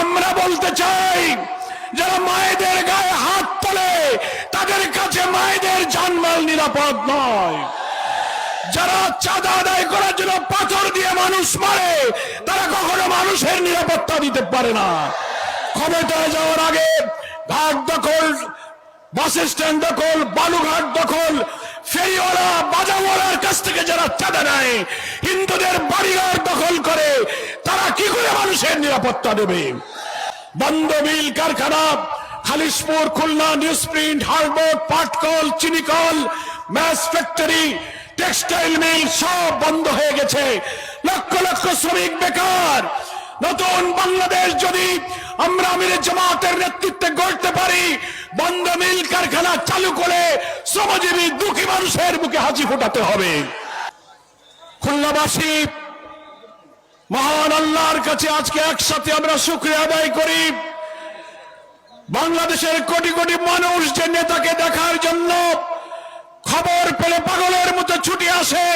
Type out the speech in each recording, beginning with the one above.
আমরা বলতে চাই, যারা মায়েদের গায়ে হাত তোলে, তাদের কাছে মায়েদের জানমাল নিরাপদ নয়। যারা চাঁদা আদায় করার জন্য পাথর দিয়ে মানুষ মারে, তারা কখনো মানুষের নিরাপত্তা দিতে পারে না। ক্ষমতায় যাওয়ার আগে ঘাট দখল বাস স্ট্যান্ড দখল বালুঘাট দখল, ফেরিওয়ালা বাজাওয়ালার কাছ থেকে যারা চাঁদা নেয়, হিন্দুদের বাড়িঘর দখল করে, তারা কি করে মানুষের নিরাপত্তা দেবে? বন্ধ মিল কারখানা, Khalishpur, Khulna newsprint hardboard পাটকল, চিনিকল ম্যাস ফ্যাক্টরি, টেক্সটাইল মিল সব বন্ধ হয়ে গেছে। লক্ষ লক্ষ শ্রমিক বেকার। নতুন বাংলাদেশ যদি আমরা আমিরের জামাতের নেতৃত্বে গড়তে পারি। বন্ধ মিল কারখানা চালু করে শ্রমজীবী দুঃখী মানুষের বুকে হাসি ফোটাতে হবে। খুলনাবাসী, মহান আল্লাহর কাছে আজকে একসাথে আমরা শুক্রিয়া আদায় করি। বাংলাদেশের কোটি কোটি মানুষ যে নেতাকে দেখার জন্য খবর পেলে পাগলের মতো ছুটি আসে,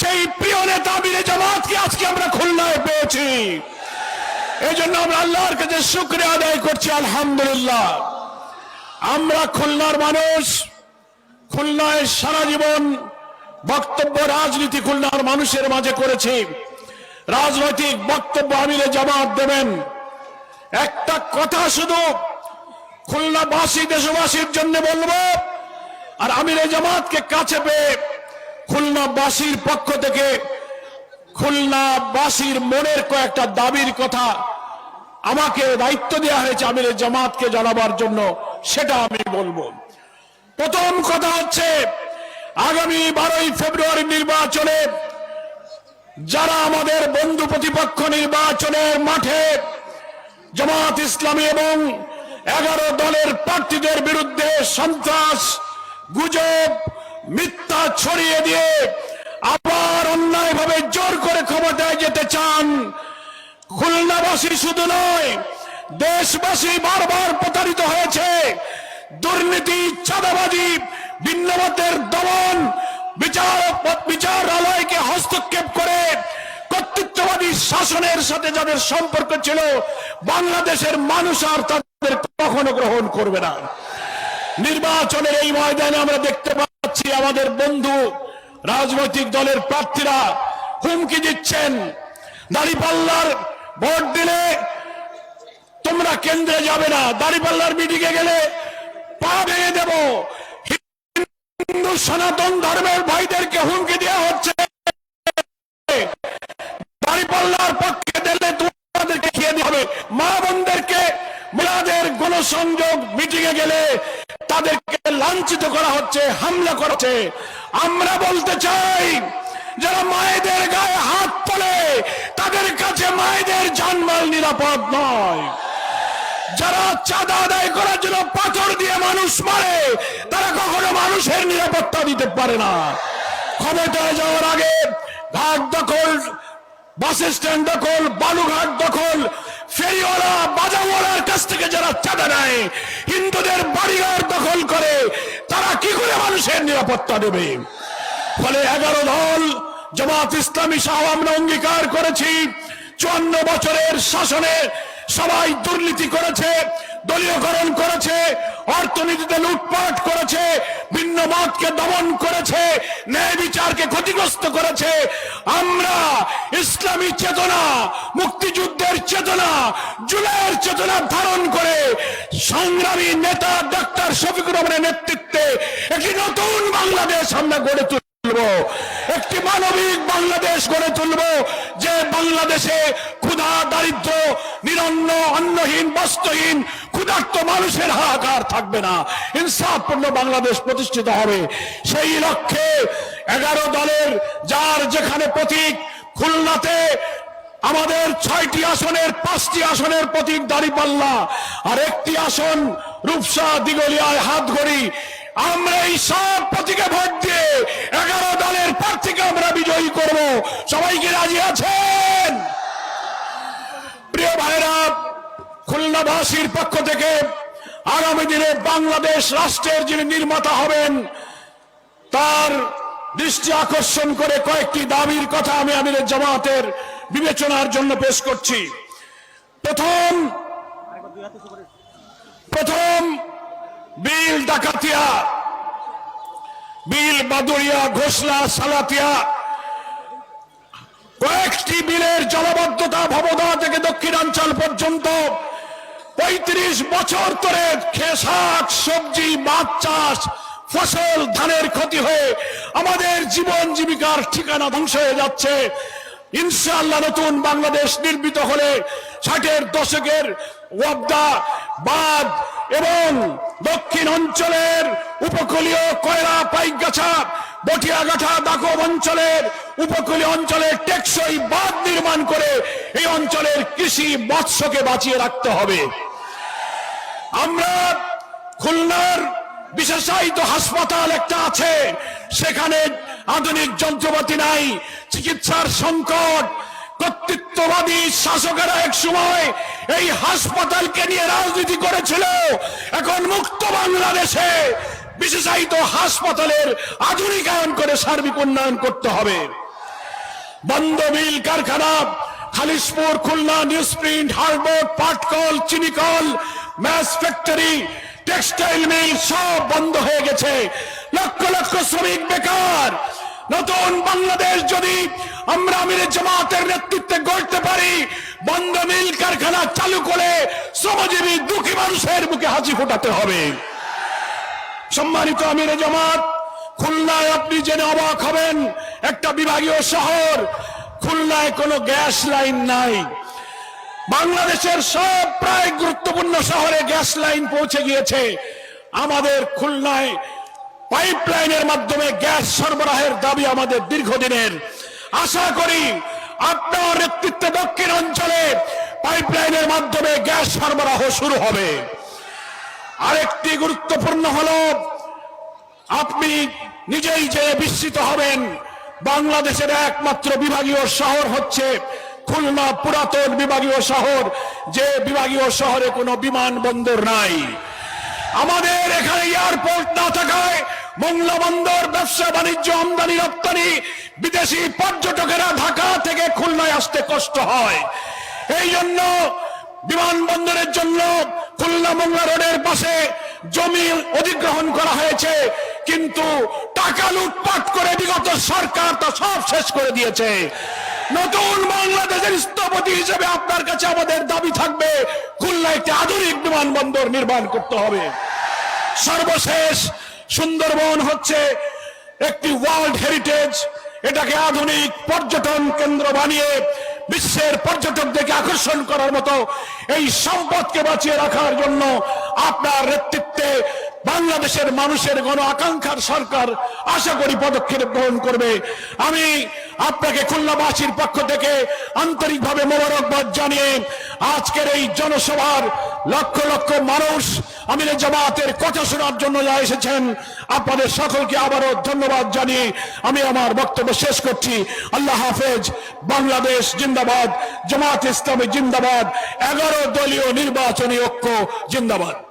সেই প্রিয় নেতা বীরে জামাতকে আজকে আমরা খুলনায় পেয়েছি। এই জন্য আমরা আল্লাহর কাছে শুক্রিয়া আদায় করছি, আলহামদুলিল্লাহ। আমরা খুলনার মানুষ, খুলনায় সারা জীবন বক্তব্য রাজনীতি খুলনার মানুষের মাঝে করেছি। রাজনৈতিক বক্তব্য আমিরে জামাত দেবেন। একটা কথা শুধু খুলনাবাসী, দেশবাসীর জন্য বলব, আর আমিরে জামাতকে কাছে পেয়ে খুলনাবাসীর পক্ষ থেকে খুলনাবাসীর মনের কয়েকটা দাবির কথা আমাকে দায়িত্ব দেওয়া হয়েছে আমিরে জামাতকে জানাবার জন্য, সেটা আমি বলব। প্রথম কথা হচ্ছে, আগামী বারোই ফেব্রুয়ারি নির্বাচনে যারা আমাদের বন্ধু প্রতিপক্ষ নির্বাচনের মাঠে জামাত ইসলামী এবং এগারো দলের প্রার্থীদের বিরুদ্ধে সন্ত্রাস, গুজব, মিথ্যা ছড়িয়ে দিয়ে আবার খুলনাবাসী শুধু নয়, দেশবাসী বারবার প্রতারিত হয়েছে। দুর্নীতি, চাঁদাবাজি, ভিন্নমতের দমন, বিচার, বিচারালয়কে হস্তক্ষেপ করে কর্তৃত্ববাদী শাসনের সাথে যাদের সম্পর্ক ছিল, বাংলাদেশের মানুষ আর তাদের কখনো গ্রহণ করবে না। নির্বাচনের এই ময়দানে আমরা দেখতে পাচ্ছি আমাদের বন্ধু রাজনৈতিক দলের প্রার্থীরা হুমকি দিচ্ছেন। দাড়িপাল্লার ভোট দিলে তোমরা কেন্দ্রে যাবে না। দাড়িপাল্লার মিটিংয়ে গেলে পা ভেঙে দেব। হিন্দু সনাতন ধর্মের ভাইদেরকে হুমকি দেওয়া হচ্ছে। দাড়িপাল্লার পক্ষে দিলে তোমাদেরকে খেয়ে হবে। মা বোনদেরকে গণসংযোগ মিটিং এ গেলে তাদেরকে লাঞ্ছিত করা হচ্ছে, হামলা করছে আমরা বলতে চাই, যারা মায়েদের গায়ে হাত তোলে, তাদের কাছে মায়েদের নিরাপদ নয়। যারা চাঁদা আদায় করার জন্য পাথর দিয়ে মানুষ মারে, তারা কখনো মানুষের নিরাপত্তা দিতে পারে না। ক্ষমতায় যাওয়ার আগে ঘাট দখল, বাস স্ট্যান্ড দখল, বালুঘাট দখল, ফেরিওয়ালা বাজাওয়ালার কাছ থেকে যারা চাঁদা নেয়, হিন্দুদের বাড়িঘর দখল করে, তারা কি করে মানুষের নিরাপত্তা দেবে? ফলে এগারো দল জামাত ইসলামী সহ আমরা অঙ্গীকার করেছি চুয়ান্ন বছরের শাসনে সবাই দুর্নীতি করেছে, দলীয়করণ করেছে, অর্থনীতিতে লুটপাট করেছে, ভিন্ন মতকে দমন করেছে, ন্যায় বিচারকে ক্ষতিগ্রস্ত করেছে। আমরা ইসলামী চেতনা, মুক্তিযুদ্ধের চেতনা, জুলাইয়ের চেতনা ধারণ করে সংগ্রামী নেতা ডক্টর শফিকুর রহমানের নেতৃত্বে একটি নতুন বাংলাদেশ আমরা গড়ে তুলব। একটি মানবিক বাংলাদেশ গড়ে তুলব, যে বাংলাদেশে ক্ষুধা, দারিদ্র, নিরন্ন, অন্নহীন, বস্ত্রহীন, ক্ষুধার্ত মানুষের হাহাকার থাকবে না। ইনসাফপূর্ণ বাংলাদেশ প্রতিষ্ঠিত হবে। সেই লক্ষ্যে এগারো দলের যার যেখানে প্রতীক, খুলনাতে আমাদের ছয়টি আসনের, পাঁচটি আসনের প্রতীক দাঁড়িপাল্লা। আর একটি আসন রূপসা দিগলিয়ায় হাত ঘড়ি আমরা এই সব প্রতীকে ভোট দিয়ে এগারো দলের প্রার্থীকে আমরা বিজয়ী করব। সবাই কি রাজি আছেন? প্রিয় ভাইরা খুলনাবাসীর পক্ষ থেকে আগামী দিনে বাংলাদেশ রাষ্ট্রের যিনি নির্মাতা হবেন, তার দৃষ্টি আকর্ষণ করে কয়েকটি দাবির কথা আমি আমিরের জামাতের বিবেচনার জন্য পেশ করছি। প্রথম প্রথম বিল ডাকাতিয়া, বিল বাদুরিয়া ঘোষলা, সালাতিয়া, কয়েকটি বিলের জলবদ্ধতা ভবদা থেকে দক্ষিণাঞ্চল পর্যন্ত পঁয়ত্রিশ বছর ধরে খে- শাক সবজি, মাছ চাষ, ফসল, ধানের ক্ষতি হয়ে আমাদের জীবন জীবিকার ঠিকানা ধ্বংস হয়ে যাচ্ছে। ইনশাআল্লাহ নতুন বাংলাদেশ নির্মিত হলে ষাটের দশকের ওয়াবদা, বাদ এবং দক্ষিণ অঞ্চলের উপকূলীয় কয়লা পাইকগাছা, বটিয়াগাছা দাকব অঞ্চলের উপকূলীয় অঞ্চলে টেকসই বাঁধ নির্মাণ করে এই অঞ্চলের কৃষি মৎস্যকে বাঁচিয়ে রাখতে হবে। আমরা খুলনার বিশেষায়িত হাসপাতাল একটা আছে, সেখানে আধুনিক যন্ত্রপাতি নাই, চিকিৎসার সংকট কর্তৃত্ববাদী শাসকেরা এক সময় এই হাসপাতালকে নিয়ে রাজনীতি করেছিল। এখন মুক্ত বাংলাদেশে বিশেষায়িত হাসপাতালের আধুনিকায়ন করে সার্বিক উন্নয়ন করতে হবে। বন্ধ মিল কারখানা, Khalishpur, Khulna newsprint hardboard পাটকল, চিনিকল ম্যাস ফ্যাক্টরি, টেক্সটাইল মিল সব বন্ধ হয়ে গেছে। লক্ষ লক্ষ শ্রমিক বেকার নতুন বাংলাদেশ যদি আমরা আমির জামাতের নেতৃত্বে গড়তে পারি, বন্ধ মিল কারখানা চালু করে শ্রমজীবী দুঃখী মানুষের বুকে হাসি ফোটাতে হবে। সম্মানিত আমির জামাত, খুলনায় আপনি জেনে অবাক হবেন, একটা বিভাগীয় শহর, খুলনায় কোনো গ্যাস লাইন নাই। বাংলাদেশের সব প্রায় গুরুত্বপূর্ণ শহরে গ্যাস লাইন পৌঁছে গিয়েছে। আমাদের খুলনায় পাইপ লাইনের মাধ্যমে গ্যাস সরবরাহের দাবি আমাদের দীর্ঘদিনের। আশা করি আপনার নেতৃত্বে দক্ষিণ অঞ্চলে পাইপলাইনের মাধ্যমে গ্যাস সরবরাহ শুরু হবে। আরেকটি গুরুত্বপূর্ণ হল, আপনি নিজেই যে বিস্মিত হবেন, বাংলাদেশের একমাত্র বিভাগীয় শহর হচ্ছে খুলনা পুরাতন বিভাগীয় শহর, যে বিভাগীয় শহরে কোনো বিমানবন্দর নাই। আমাদের এখানে এয়ারপোর্ট না থাকায় মংলা বন্দর ব্যবসা, বাণিজ্য, আমদানি, রপ্তানি, বিদেশি পর্যটকেরা ঢাকা থেকে খুলনায় আসতে কষ্ট হয়। এই জন্য বিমানবন্দরের জন্য খুলনা মংলা রোডের পাশে জমি অধিগ্রহণ করা হয়েছে, কিন্তু টাকা লুটপাট করে বিগত সরকার তা সব শেষ করে দিয়েছে। নতুন বাংলাদেশের স্থপতি হিসেবে আপনার কাছে আমাদের দাবি থাকবে খুলনা একটি আধুনিক বিমানবন্দর নির্মাণ করতে হবে। সর্বশেষ সুন্দরবন হচ্ছে একটি ওয়ার্ল্ড হেরিটেজ এটাকে আধুনিক পর্যটন কেন্দ্র বানিয়ে বিশ্বের পর্যটকদেরকে আকর্ষণ করার মতো এই সম্পদকে বাঁচিয়ে রাখার জন্য আপনার নেতৃত্বে বাংলাদেশের মানুষের গণ আকাঙ্ক্ষার সরকার আশা করি পদক্ষেপ গ্রহণ করবে। আমি আপনাকে খুলনাবাসীর পক্ষ থেকে আন্তরিকভাবে মোবারকবাদ জানিয়ে আজকের এই জনসভার লক্ষ লক্ষ মানুষ আমির জামাতের কথা শোনার জন্য যা এসেছেন, আপনাদের সকলকে আবারও ধন্যবাদ জানিয়ে আমি আমার বক্তব্য শেষ করছি। আল্লাহ হাফেজ, বাংলাদেশ জিন্দাবাদ, জামাত ইসলামী জিন্দাবাদ, এগারো দলীয় নির্বাচনী ঐক্য জিন্দাবাদ।